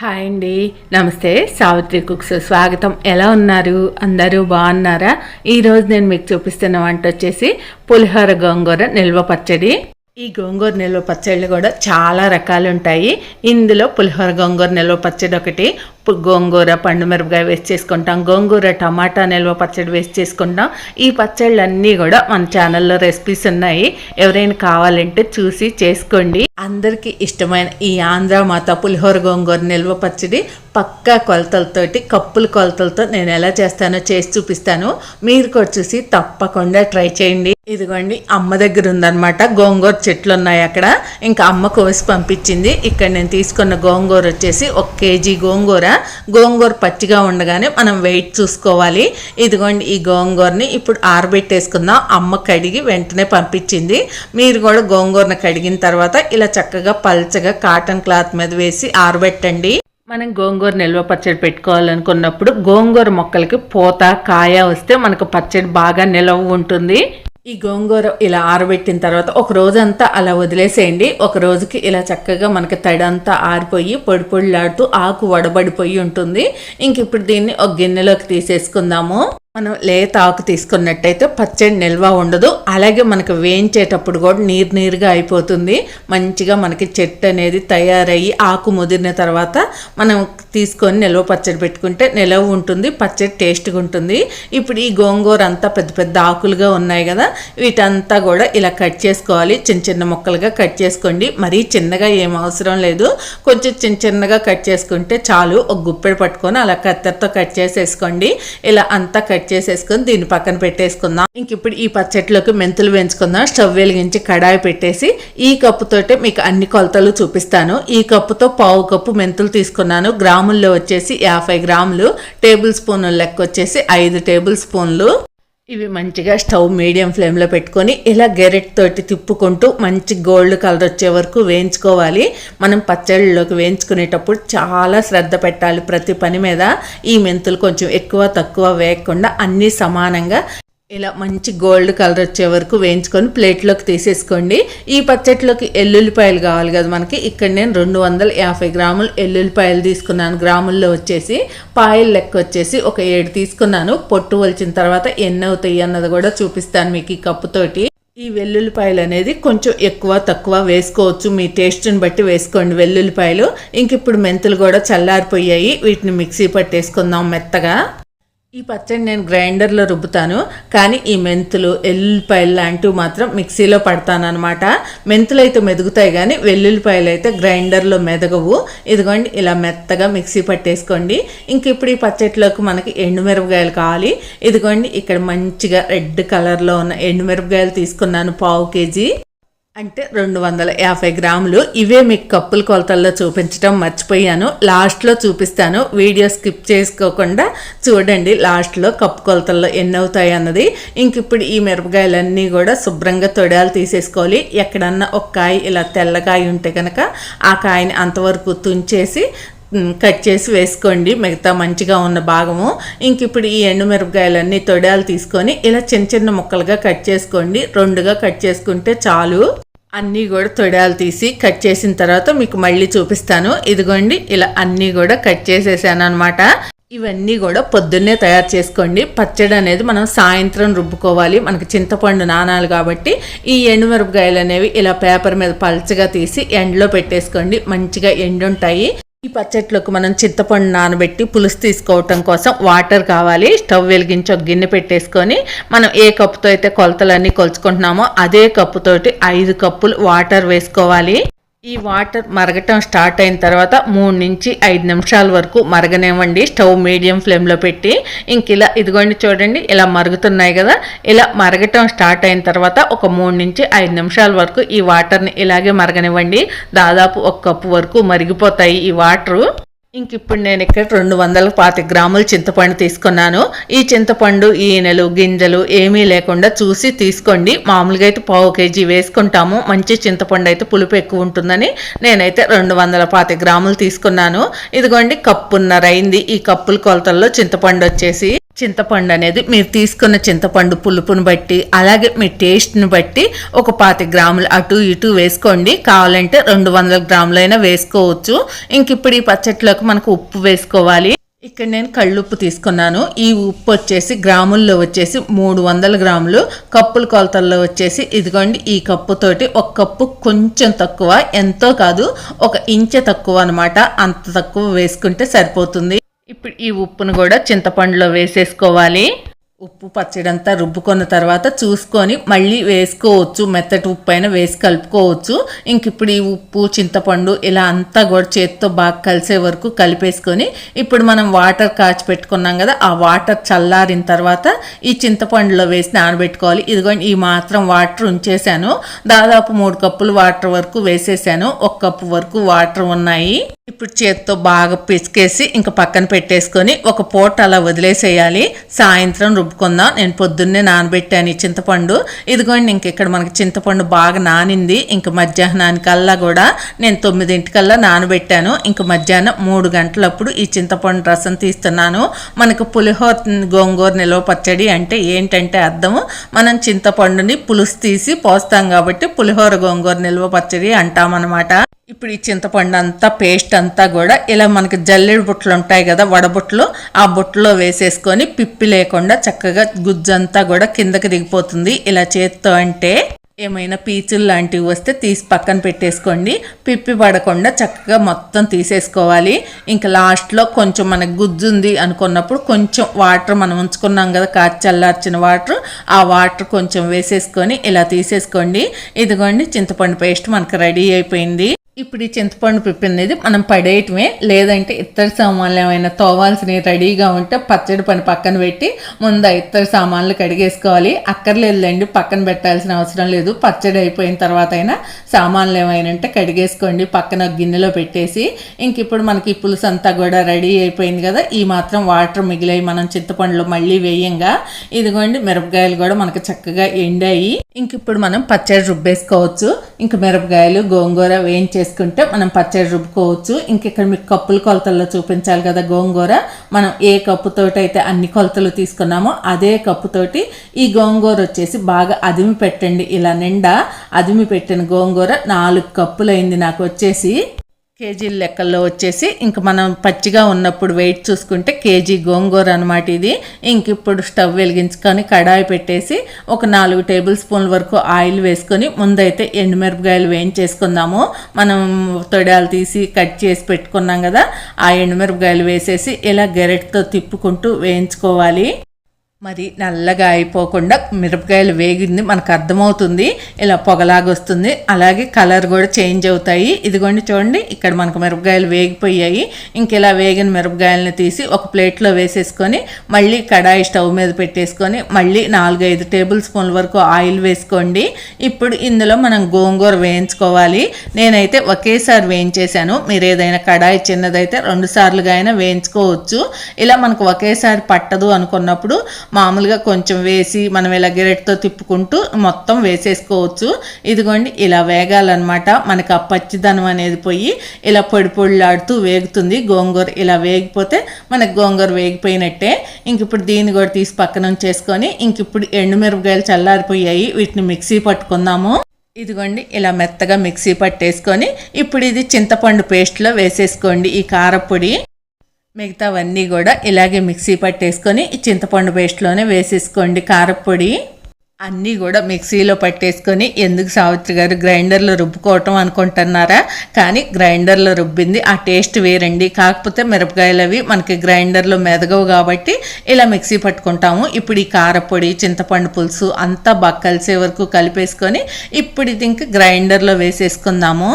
Hi అండి. నమస్తే Savitri cooks. స్వాగతం. ఎలా ఉన్నారు? అందరూ బాగున్నారా? ఈరోజు నేను మీకు చూపిస్తున్న వంట వచ్చేసి పులిహోర గోంగూర నిల్వ పచ్చడి. ఈ గోంగూర నిల్వ పచ్చళ్ళు కూడా చాలా రకాలు ఉంటాయి. ఇందులో పులిహోర గోంగూర నిల్వ పచ్చడి ఒకటి గోంగూర పండు మిరపకాయ వేసి చేసుకుంటాం. గోంగూర టమాటా నిల్వ పచ్చడి వేసి చేసుకుంటాం. ఈ పచ్చళ్ళు అన్నీ కూడా మన ఛానల్లో రెసిపీస్ ఉన్నాయి. ఎవరైనా కావాలంటే చూసి చేసుకోండి. అందరికీ ఇష్టమైన ఈ ఆంధ్ర మాత పులిహోర గోంగూర నిల్వ పచ్చడి పక్కా కొలతలతోటి కప్పుల కొలతలతో నేను ఎలా చేస్తానో చేసి చూపిస్తాను. మీరు కూడా చూసి తప్పకుండా ట్రై చేయండి. ఇదిగోండి అమ్మ దగ్గర ఉందన్నమాట. గోంగూర చెట్లు ఉన్నాయి అక్కడ. ఇంకా అమ్మ కోసి పంపించింది. ఇక్కడ నేను తీసుకున్న గోంగూర వచ్చేసి ఒక కేజీ గోంగూర. గోంగూర పచ్చిగా ఉండగానే మనం వెయిట్ చూసుకోవాలి. ఇదిగోండి ఈ గోంగూరని ఇప్పుడు ఆరబెట్టేసుకుందాం. అమ్మ కడిగి వెంటనే పంపించింది. మీరు కూడా గోంగూరను కడిగిన తర్వాత ఇలా చక్కగా పల్చగా కాటన్ క్లాత్ మీద వేసి ఆరబెట్టండి. మనం గోంగూర నిల్వ పచ్చడి పెట్టుకోవాలనుకున్నప్పుడు గోంగూర మొక్కలకి పూత కాయ వస్తే మనకు పచ్చడి బాగా నిలవ ఉంటుంది. ఈ గోంగూర ఇలా ఆరబెట్టిన తర్వాత ఒక రోజంతా అలా వదిలేసేయండి. ఒక రోజుకి ఇలా చక్కగా మనకి తడంతా ఆరిపోయి పొడి పొడిలాడుతూ ఆకు వడబడిపోయి ఉంటుంది. ఇంక ఇప్పుడు దీన్ని ఒక గిన్నెలోకి తీసేసుకుందాము. మనం లేత ఆకు తీసుకున్నట్టయితే పచ్చడి నిల్వ ఉండదు. అలాగే మనకు వేయించేటప్పుడు కూడా నీరు నీరుగా అయిపోతుంది. మంచిగా మనకి చెట్టు అనేది తయారయ్యి ఆకు ముదిరిన తర్వాత మనం తీసుకొని నిల్వ పచ్చడి పెట్టుకుంటే నిలవ ఉంటుంది పచ్చడి టేస్ట్గా ఉంటుంది. ఇప్పుడు ఈ గోంగూర అంతా పెద్ద పెద్ద ఆకులుగా ఉన్నాయి కదా వీటంతా కూడా ఇలా కట్ చేసుకోవాలి. చిన్న చిన్న ముక్కలుగా కట్ చేసుకోండి. మరీ చిన్నగా ఏం అవసరం లేదు. కొంచెం చిన్న చిన్నగా కట్ చేసుకుంటే చాలు. ఒక గుప్పెడు పట్టుకొని అలా కత్తెరతో కట్ చేసేసుకోండి. ఇలా అంతా కట్ చేసేసుకొని దీన్ని పక్కన పెట్టేసుకుందాం. ఇంక ఇప్పుడు ఈ పచ్చట్లోకి మెంతులు వేయించుకుందాం. స్టవ్ వెలిగించి కడాయి పెట్టేసి ఈ కప్పుతోటే మీకు అన్ని కొలతలు చూపిస్తాను. ఈ కప్పుతో పావు కప్పు మెంతులు తీసుకున్నాను. గ్రాముల్లో వచ్చేసి యాభై గ్రాములు. టేబుల్ స్పూన్ లెక్క వచ్చేసి ఐదు టేబుల్ స్పూన్లు. ఇవి మంచిగా స్టవ్ మీడియం ఫ్లేమ్లో పెట్టుకొని ఇలా గెరెట్ తోటి తిప్పుకుంటూ మంచి గోల్డ్ కలర్ వచ్చే వరకు వేయించుకోవాలి. మనం పచ్చళ్ళలోకి వేయించుకునేటప్పుడు చాలా శ్రద్ధ పెట్టాలి ప్రతి పని మీద. ఈ మెంతులు కొంచెం ఎక్కువ తక్కువ వేయకుండా అన్నీ సమానంగా ఇలా మంచి గోల్డ్ కలర్ వచ్చే వరకు వేయించుకొని ప్లేట్లోకి తీసేసుకోండి. ఈ పచ్చట్లోకి ఎల్లుల్లిపాయలు కావాలి కదా మనకి. ఇక్కడ నేను రెండు వందల యాభై గ్రాములు ఎల్లుల్లిపాయలు తీసుకున్నాను. గ్రాముల్లో వచ్చేసి పాయలు లెక్క వచ్చేసి ఒక ఏడు తీసుకున్నాను. పొట్టు వలిచిన తర్వాత ఎన్ని అవుతాయి అన్నది కూడా చూపిస్తాను మీకు ఈ కప్పుతోటి. ఈ వెల్లుల్లిపాయలు అనేది కొంచెం ఎక్కువ తక్కువ వేసుకోవచ్చు. మీ టేస్ట్ని బట్టి వేసుకోండి వెల్లుల్లిపాయలు. ఇంక ఇప్పుడు మెంతులు కూడా చల్లారిపోయాయి. వీటిని మిక్సీ పట్టేసుకుందాం మెత్తగా. ఈ పచ్చడి నేను గ్రైండర్లో రుబ్బుతాను కానీ ఈ మెంతులు ఎల్లుల్లిపాయలు లాంటివి మాత్రం మిక్సీలో పడతానమాట మెంతులు అయితే మెదుగుతాయి కానీ వెల్లుల్లిపాయలు అయితే గ్రైండర్లో మెదగవు. ఇదిగోండి ఇలా మెత్తగా మిక్సీ పట్టేసుకోండి. ఇంక ఇప్పుడు ఈ పచ్చడిలోకి మనకి ఎండుమిరపకాయలు కావాలి. ఇదిగోండి ఇక్కడ మంచిగా రెడ్ కలర్లో ఉన్న ఎండుమిరపకాయలు తీసుకున్నాను పావు కేజీ. అంటే రెండు వందల యాభై గ్రాములు ఇవే మీకు కప్పుల కొలతల్లో చూపించడం మర్చిపోయాను. లాస్ట్లో చూపిస్తాను. వీడియో స్కిప్ చేసుకోకుండా చూడండి లాస్ట్లో కప్పు కొలతల్లో ఎన్ని అవుతాయి అన్నది. ఇంక ఇప్పుడు ఈ మిరపకాయలన్నీ కూడా శుభ్రంగా తొడాలు తీసేసుకోవాలి. ఎక్కడన్నా ఒక కాయ ఇలా తెల్లకాయ ఉంటే కనుక ఆ కాయని అంతవరకు తుంచేసి కట్ చేసి వేసుకోండి. మిగతా మంచిగా ఉన్న భాగము. ఇంక ఇప్పుడు ఈ ఎండుమిరపకాయలన్నీ తొడాలు తీసుకొని ఇలా చిన్న చిన్న ముక్కలుగా కట్ చేసుకోండి. రెండుగా కట్ చేసుకుంటే చాలు. అన్నీ కూడా తొడాలు తీసి కట్ చేసిన తర్వాత మీకు మళ్ళీ చూపిస్తాను. ఇదిగోండి ఇలా అన్నీ కూడా కట్ చేసేసాను అనమాట ఇవన్నీ కూడా పొద్దున్నే తయారు చేసుకోండి. పచ్చడి అనేది మనం సాయంత్రం రుబ్బుకోవాలి. మనకి చింతపండు నానాలు కాబట్టి ఈ ఎండుమిరపకాయలు అనేవి ఇలా పేపర్ మీద పలచగా తీసి ఎండలో పెట్టేసుకోండి. మంచిగా ఎండుంటాయి. ఈ పచ్చట్లోకి మనం చింతపండు నానబెట్టి పులుసు తీసుకోవటం కోసం వాటర్ కావాలి. స్టవ్ వెలిగించి ఒక గిన్నె పెట్టేసుకొని మనం ఏ కప్పుతో అయితే కొలతలన్నీ కొలుచుకుంటున్నామో అదే కప్పుతోటి ఐదు కప్పులు వాటర్ వేసుకోవాలి. ఈ వాటర్ మరగటం స్టార్ట్ అయిన తర్వాత మూడు నుంచి ఐదు నిమిషాల వరకు మరగనివ్వండి. స్టవ్ మీడియం ఫ్లేమ్లో పెట్టి ఇంక ఇలా ఇదిగోండి చూడండి ఇలా మరుగుతున్నాయి కదా. ఇలా మరగటం స్టార్ట్ అయిన తర్వాత ఒక మూడు నుంచి ఐదు నిమిషాల వరకు ఈ వాటర్ని ఇలాగే మరగనివ్వండి. దాదాపు ఒక కప్పు వరకు మరిగిపోతాయి ఈ వాటరు. ఇంక ఇప్పుడు నేను ఇక్కడ రెండు వందల పాతి గ్రాములు చింతపండు తీసుకున్నాను. ఈ చింతపండు ఈనెలు గింజలు ఏమీ లేకుండా చూసి తీసుకోండి. మామూలుగా అయితే పావు కేజీ వేసుకుంటాము. మంచి చింతపండు అయితే పులుపు ఎక్కువ ఉంటుందని నేనైతే రెండు వందల పాతి గ్రాములు తీసుకున్నాను. ఇదిగోండి కప్పున్నర అయింది. ఈ కప్పుల కొలతల్లో చింతపండు వచ్చేసి చింతపండు అనేది మీరు తీసుకున్న చింతపండు పులుపుని బట్టి అలాగే మీ టేస్ట్ని బట్టి ఒక పాతి గ్రాములు అటు ఇటు వేసుకోండి. కావాలంటే రెండు వందల గ్రాములైనా వేసుకోవచ్చు. ఇంక ఇప్పుడు ఈ పచ్చట్లోకి మనకు ఉప్పు వేసుకోవాలి. ఇక్కడ నేను కళ్ళుప్పు తీసుకున్నాను. ఈ ఉప్పు వచ్చేసి గ్రాముల్లో వచ్చేసి మూడు వందల గ్రాములు. కప్పుల కొలతల్లో వచ్చేసి ఇదిగోండి ఈ కప్పుతోటి ఒక కప్పు కొంచెం తక్కువ ఎంతో కాదు ఒక ఇంచె తక్కువ అనమాట అంత తక్కువ వేసుకుంటే సరిపోతుంది. ఇప్పుడు ఈ ఉప్పును కూడా చింతపండులో వేసేసుకోవాలి. ఉప్పు పచ్చడి అంతా రుబ్బుకున్న తర్వాత చూసుకొని మళ్ళీ వేసుకోవచ్చు మెత్తటి ఉప్పు అయినా వేసి కలుపుకోవచ్చు. ఇంక ఇప్పుడు ఈ ఉప్పు చింతపండు ఇలా అంతా కూడా చేతితో బాగా కలిసే వరకు కలిపేసుకొని ఇప్పుడు మనం వాటర్ కాచి పెట్టుకున్నాం కదా ఆ వాటర్ చల్లారిన తర్వాత ఈ చింతపండులో వేసి నానబెట్టుకోవాలి. ఇదిగోండి ఈ మాత్రం వాటర్ ఉంచేసాను. దాదాపు మూడు కప్పులు వాటర్ వరకు వేసేసాను. ఒక కప్పు వరకు వాటర్ ఉన్నాయి. ఇప్పుడు చేత్తో బాగా పిసికేసి ఇంకా పక్కన పెట్టేసుకొని ఒక పూట అలా వదిలేసేయాలి. సాయంత్రం రుబ్బుకుందాం నేను పొద్దున్నే నానబెట్టాను ఈ చింతపండు. ఇదిగోండి ఇంక ఇక్కడ మనకి చింతపండు బాగా నానింది. ఇంక మధ్యాహ్నానికల్లా కూడా నేను తొమ్మిదింటికల్లా నానబెట్టాను. ఇంక మధ్యాహ్నం మూడు గంటలప్పుడు ఈ చింతపండు రసం తీస్తున్నాను. మనకు పులిహోర గోంగూర నిలవ పచ్చడి అంటే ఏంటంటే అర్థము మనం చింతపండుని పులుసు తీసి పోస్తాం కాబట్టి పులిహోర గోంగూర నిల్వ పచ్చడి అంటామన్నమాట. ఇప్పుడు ఈ చింతపండు అంతా పేస్ట్ అంతా కూడా ఇలా మనకి జల్లెడు బుట్టలు ఉంటాయి కదా వడబుట్టలు ఆ బుట్టలో వేసేసుకొని పిప్పి లేకుండా చక్కగా గుజ్జంతా కూడా కిందకి దిగిపోతుంది. ఇలా చేత్తో అంటే ఏమైనా పీచులు లాంటివి వస్తే తీసి పక్కన పెట్టేసుకోండి. పిప్పి పడకుండా చక్కగా మొత్తం తీసేసుకోవాలి. ఇంకా లాస్ట్లో కొంచెం మనకు గుజ్జు ఉంది అనుకున్నప్పుడు కొంచెం వాటర్ మనం ఉంచుకున్నాం కదా కాచి చల్లార్చిన వాటర్ ఆ వాటర్ కొంచెం వేసేసుకొని ఇలా తీసేసుకోండి. ఇదిగోండి చింతపండు పేస్ట్ మనకు రెడీ అయిపోయింది. ఇప్పుడు ఈ చింతపండు పిప్పి అనేది మనం పడేయటమే. లేదంటే ఇత్తడి సామాన్లు ఏమైనా తోవాల్సినవి రెడీగా ఉంటే పచ్చడి పని పక్కన పెట్టి ముందు ఇత్తడి సామాన్లు కడిగేసుకోవాలి. అక్కర్లేదులేండి పక్కన పెట్టాల్సిన అవసరం లేదు. పచ్చడి అయిపోయిన తర్వాత అయినా సామాన్లు ఏమైనా ఉంటే కడిగేసుకోండి. పక్కన గిన్నెలో పెట్టేసి ఇంక ఇప్పుడు మనకి పులుసు అంతా కూడా రెడీ అయిపోయింది కదా ఈ మాత్రం వాటర్ మిగిలాయి మనం చింతపండులో మళ్ళీ వేయంగా. ఇదిగోండి మిరపకాయలు కూడా మనకు చక్కగా ఎండాయి. ఇంక ఇప్పుడు మనం పచ్చడి రుబ్బేసుకోవచ్చు. ఇంక మిరపకాయలు గోంగూర వేయించేసుకుంటే మనం పచ్చడి రుబ్బుకోవచ్చు. ఇంక ఇక్కడ మీకు కప్పుల కొలతల్లో చూపించాలి కదా గోంగూర. మనం ఏ కప్పుతోటి అయితే అన్ని కొలతలు తీసుకున్నామో అదే కప్పుతోటి ఈ గోంగూర వచ్చేసి బాగా అదిమి పెట్టండి. ఇలా నిండా అదిమి పెట్టిన గోంగూర నాలుగు కప్పులైంది నాకు వచ్చేసి. కేజీల లెక్కల్లో వచ్చేసి ఇంక మనం పచ్చిగా ఉన్నప్పుడు వెయిట్ చూసుకుంటే కేజీ గోంగూర అనమాట ఇది. ఇంక ఇప్పుడు స్టవ్ వెలిగించుకొని కడాయి పెట్టేసి ఒక నాలుగు టేబుల్ స్పూన్ల వరకు ఆయిల్ వేసుకొని ముందైతే ఎండుమిరపకాయలు వేయించేసుకుందాము. మనం తొడాలు తీసి కట్ చేసి పెట్టుకున్నాం కదా ఆ ఎండుమిరపకాయలు వేసేసి ఇలా గెరెట్తో తిప్పుకుంటూ వేయించుకోవాలి. మరి నల్లగా అయిపోకుండా మిరపకాయలు వేగింది మనకు అర్థమవుతుంది. ఇలా పొగలాగా వస్తుంది. అలాగే కలర్ కూడా చేంజ్ అవుతాయి. ఇదిగోండి చూడండి ఇక్కడ మనకు మిరపకాయలు వేగిపోయాయి. ఇంక ఇలా వేగిన మిరపకాయలని తీసి ఒక ప్లేట్లో వేసేసుకొని మళ్ళీ కడాయి స్టవ్ మీద పెట్టేసుకొని మళ్ళీ నాలుగైదు టేబుల్ స్పూన్ల వరకు ఆయిల్ వేసుకోండి. ఇప్పుడు ఇందులో మనం గోంగూర వేయించుకోవాలి. నేనైతే ఒకేసారి వేయించేశాను. మీరు ఏదైనా కడాయి చిన్నదైతే రెండు సార్లుగా అయినా వేయించుకోవచ్చు. ఇలా మనకు ఒకేసారి పట్టదు అనుకున్నప్పుడు మామూలుగా కొంచెం వేసి మనం ఇలా గెరెట్తో తిప్పుకుంటూ మొత్తం వేసేసుకోవచ్చు. ఇదిగోండి ఇలా వేగాలన్నమాట. మనకి ఆ పచ్చిదనం అనేది పోయి ఇలా పొడి పొడిలాడుతూ వేగుతుంది. గోంగూర ఇలా వేగిపోతే మనకి గోంగూర వేగిపోయినట్టే. ఇంక ఇప్పుడు దీన్ని కూడా తీసి పక్కన ఉంచేసుకొని ఇంక ఇప్పుడు ఎండుమిరపకాయలు చల్లారిపోయాయి. వీటిని మిక్సీ పట్టుకుందాము. ఇదిగోండి ఇలా మెత్తగా మిక్సీ పట్టేసుకొని ఇప్పుడు ఇది చింతపండు పేస్ట్లో వేసేసుకోండి ఈ కారపొడి. మిగతావన్నీ కూడా ఇలాగే మిక్సీ పట్టేసుకొని చింతపండు పేస్ట్లోనే వేసేసుకోండి. కారపొడి అన్నీ కూడా మిక్సీలో పట్టేసుకొని ఎందుకు సావిత్రి గారు గ్రైండర్లో రుబ్బుకోవటం అనుకుంటున్నారా? కానీ గ్రైండర్లో రుబ్బింది ఆ టేస్ట్ వేరండి. కాకపోతే మిరపకాయలు అవి మనకి గ్రైండర్లో మెదగవు కాబట్టి ఇలా మిక్సీ పట్టుకుంటాము. ఇప్పుడు ఈ కారపొడి చింతపండు పులుసు అంతా బాగా కలిసే వరకు కలిపేసుకొని ఇప్పుడు ఇది ఇంక గ్రైండర్లో వేసేసుకుందాము.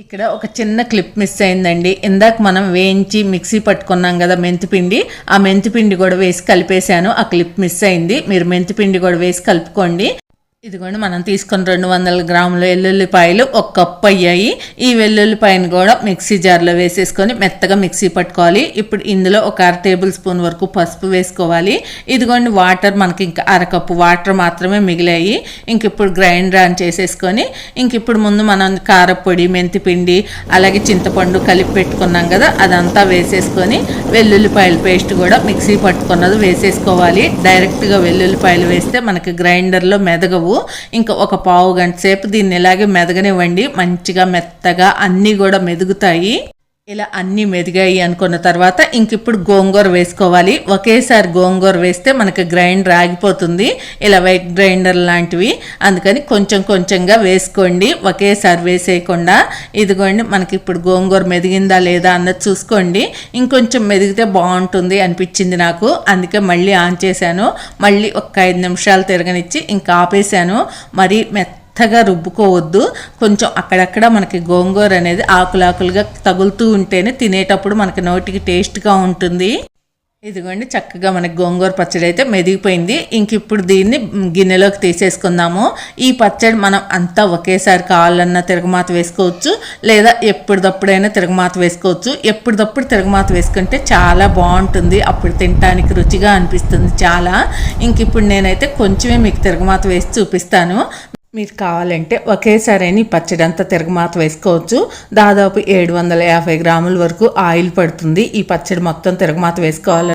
ఇక్కడ ఒక చిన్న క్లిప్ మిస్ అయిందండి. ఇందాక మనం వేయించి మిక్సీ పట్టుకున్నాం కదా మెంతిపిండి ఆ మెంతిపిండి కూడా వేసి కలిపేశాను. ఆ క్లిప్ మిస్ అయింది. మీరు మెంతిపిండి కూడా వేసి కలుపుకోండి. ఇదిగోండి మనం తీసుకున్న రెండు వందల గ్రాముల వెల్లుల్లిపాయలు ఒక కప్పు అయ్యాయి. ఈ వెల్లుల్లిపాయను కూడా మిక్సీ జార్లో వేసేసుకొని మెత్తగా మిక్సీ పట్టుకోవాలి. ఇప్పుడు ఇందులో ఒక అర టేబుల్ స్పూన్ వరకు పసుపు వేసుకోవాలి. ఇదిగోండి వాటర్ మనకి ఇంకా అరకప్పు వాటర్ మాత్రమే మిగిలాయి. ఇంక ఇప్పుడు గ్రైండర్ ఆన్ చేసేసుకొని ఇంక ఇప్పుడు ముందు మనం కారపొడి మెంతిపిండి అలాగే చింతపండు కలిపి పెట్టుకున్నాం కదా అదంతా వేసేసుకొని వెల్లుల్లిపాయల పేస్ట్ కూడా మిక్సీ పట్టుకున్నది వేసేసుకోవాలి. డైరెక్ట్గా వెల్లుల్లిపాయలు వేస్తే మనకి గ్రైండర్లో మెదగవు. ఇంకా ఒక పావు గంట సేపు దీన్ని ఇలాగే మెదగనివ్వండి. మంచిగా మెత్తగా అన్నీ కూడా మెదుగుతాయి. ఇలా అన్నీ మెదిగాయి అనుకున్న తర్వాత ఇంక ఇప్పుడు గోంగూర వేసుకోవాలి. ఒకేసారి గోంగూర వేస్తే మనకి గ్రైండర్ ఆగిపోతుంది. ఇలా వైట్ గ్రైండర్ లాంటివి. అందుకని కొంచెం కొంచెంగా వేసుకోండి. ఒకేసారి వేసేయకుండా ఇదిగోండి మనకి ఇప్పుడు గోంగూర మెదిగిందా లేదా అన్నది చూసుకోండి. ఇంకొంచెం మెదిగితే బాగుంటుంది అనిపించింది నాకు. అందుకే మళ్ళీ ఆన్ చేశాను. మళ్ళీ ఒక ఐదు నిమిషాలు తిరగనిచ్చి ఇంకా ఆపేశాను. మరీ మెత్త మెత్తగా రుబ్బుకోవద్దు. కొంచెం అక్కడక్కడ మనకి గోంగూర అనేది ఆకులాకులుగా తగులుతూ ఉంటేనే తినేటప్పుడు మనకి నోటికి టేస్ట్గా ఉంటుంది. ఇదిగోండి చక్కగా మనకి గోంగూర పచ్చడి అయితే మెదిగిపోయింది. ఇంక ఇప్పుడు దీన్ని గిన్నెలోకి తీసేసుకుందాము. ఈ పచ్చడి మనం అంతా ఒకేసారి కావాలన్నా తిరగమాత వేసుకోవచ్చు. లేదా ఎప్పటిదప్పుడైనా తిరగమాత వేసుకోవచ్చు. ఎప్పటిదప్పుడు తిరగమాత వేసుకుంటే చాలా బాగుంటుంది. అప్పుడు తినడానికి రుచిగా అనిపిస్తుంది చాలా. ఇంక ఇప్పుడు నేనైతే కొంచెమే మీకు తిరగమాత వేసి చూపిస్తాను. మీరు కావాలంటే ఒకేసారి పచ్చడి అంతా తిరగమాత వేసుకోవచ్చు. దాదాపు ఏడు వందల యాభై గ్రాముల వరకు ఆయిల్ పడుతుంది. ఈ పచ్చడి మొత్తం తిరగమాత వేసుకోవాలి.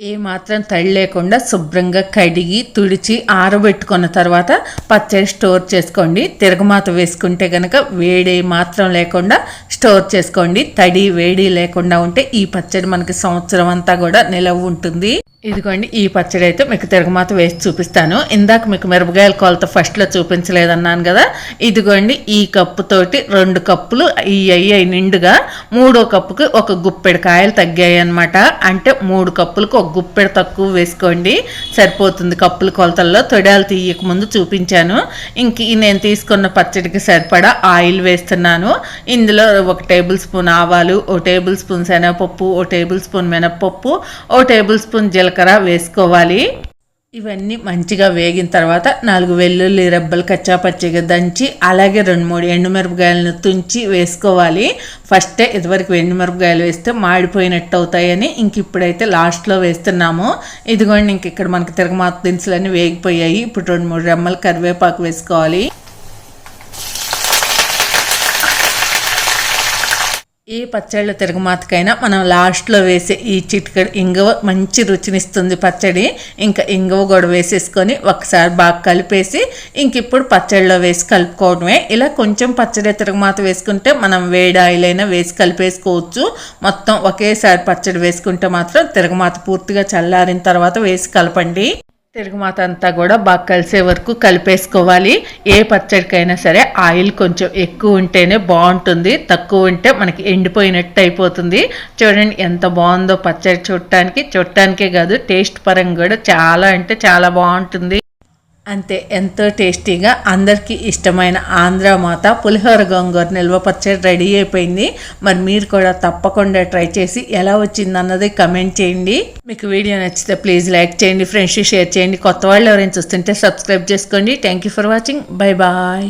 ఏ మాత్రం తడి లేకుండా శుభ్రంగా కడిగి తుడిచి ఆరబెట్టుకున్న తర్వాత పచ్చడి స్టోర్ చేసుకోండి. తిరగమాత వేసుకుంటే కనుక వేడి మాత్రం లేకుండా స్టోర్ చేసుకోండి. తడి వేడి లేకుండా ఉంటే ఈ పచ్చడి మనకి సంవత్సరం అంతా కూడా నిలవ ఉంటుంది. ఇదిగోండి ఈ పచ్చడి అయితే మీకు తిరగమాత వేసి చూపిస్తాను. ఇందాక మీకు మిరపకాయల కొలత ఫస్ట్లో చూపించలేదన్నాను కదా. ఇదిగోండి ఈ కప్పుతోటి రెండు కప్పులు ఈ అయ్యాయి నిండుగా మూడో కప్పుకి ఒక గుప్పెడు కాయలు తగ్గాయి అనమాట అంటే మూడు కప్పులకు ఒక గుప్పెడు తక్కువ వేసుకోండి. సరిపోతుంది కప్పుల కొలతల్లో. తొడాలు తీయక ముందు చూపించాను. ఇంక నేను తీసుకున్న పచ్చడికి సరిపడా ఆయిల్ వేస్తున్నాను. ఇందులో ఒక టేబుల్ స్పూన్ ఆవాలు ఓ టేబుల్ స్పూన్ శనగపప్పు ఓ టేబుల్ స్పూన్ మినపప్పు ఓ టేబుల్ స్పూన్ జీలకర్ర జీలకర్ర వేసుకోవాలి. ఇవన్నీ మంచిగా వేగిన తర్వాత నాలుగు వెల్లుల్లి రెబ్బలు కచ్చాపచ్చిగా దంచి అలాగే రెండు మూడు ఎండుమిరపకాయలను తుంచి వేసుకోవాలి. ఫస్టే ఇదివరకు ఎండుమిరపకాయలు వేస్తే మాడిపోయినట్టు అవుతాయని ఇంక ఇప్పుడైతే లాస్ట్లో వేస్తున్నాము. ఇదిగోండి ఇంక ఇక్కడ మనకి తిరగమాత దినుసులన్నీ వేగిపోయాయి. ఇప్పుడు రెండు మూడు రెమ్మలు కరివేపాకు వేసుకోవాలి. ఏ పచ్చళ్ళ తిరగమాతకైనా మనం లాస్ట్లో వేసే ఈ చిటికడు ఇంగవ మంచి రుచినిస్తుంది పచ్చడి. ఇంకా ఇంగవ కూడా వేసేసుకొని ఒకసారి బాగా కలిపేసి ఇంక ఇప్పుడు పచ్చడిలో వేసి కలుపుకోవడమే. ఇలా కొంచెం పచ్చడి తిరగమాత వేసుకుంటే మనం వేడి ఆయిల్ అయినా వేసి కలిపేసుకోవచ్చు. మొత్తం ఒకేసారి పచ్చడి వేసుకుంటే మాత్రం తిరగమాత పూర్తిగా చల్లారిన తర్వాత వేసి కలపండి. తిరుగుమాత అంతా కూడా బాగా కలిసే వరకు కలిపేసుకోవాలి. ఏ పచ్చడికైనా సరే ఆయిల్ కొంచెం ఎక్కువ ఉంటేనే బాగుంటుంది. తక్కువ ఉంటే మనకి ఎండిపోయినట్టు అయిపోతుంది. చూడండి ఎంత బాగుందో పచ్చడి చూడటానికి. చూడటానికే కాదు టేస్ట్ పరంగా కూడా చాలా అంటే చాలా బాగుంటుంది. అంతే ఎంతో టేస్టీగా అందరికీ ఇష్టమైన ఆంధ్ర మాత పులిహోర గోంగూర నిల్వ పచ్చడి రెడీ అయిపోయింది. మరి మీరు కూడా తప్పకుండా ట్రై చేసి ఎలా వచ్చింది అన్నది కమెంట్ చేయండి. మీకు వీడియో నచ్చితే ప్లీజ్ లైక్ చేయండి ఫ్రెండ్స్ షేర్ చేయండి. కొత్త వాళ్ళు ఎవరైనా చూస్తుంటే సబ్స్క్రైబ్ చేసుకోండి. Thank you for watching bye bye